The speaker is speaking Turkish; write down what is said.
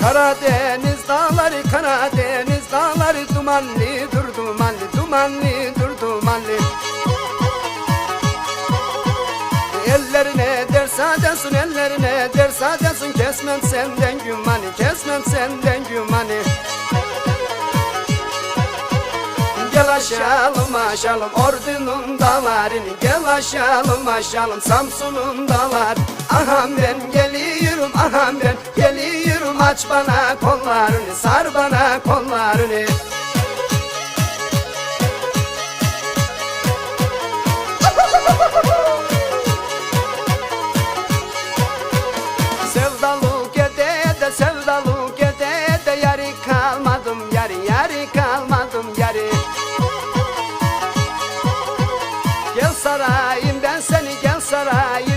Karadeniz dağları Karadeniz dağları dumanlı dur dumanlı dumanlı dur dumanlı. Ellerine ders adesin ellerine ders adesin Kesmem senden gümanı kesmem senden gümanı. Gel aşalım aşalım ordunun dağlarını Gel aşalım aşalım Samsun'un dağlar Aham ben geliyorum Aç bana kollarını sar bana kollarını. Sevdalı gede de sevdalı gede de Yari kalmadım yari yari kalmadım yari. Gel sarayım ben seni gel sarayım.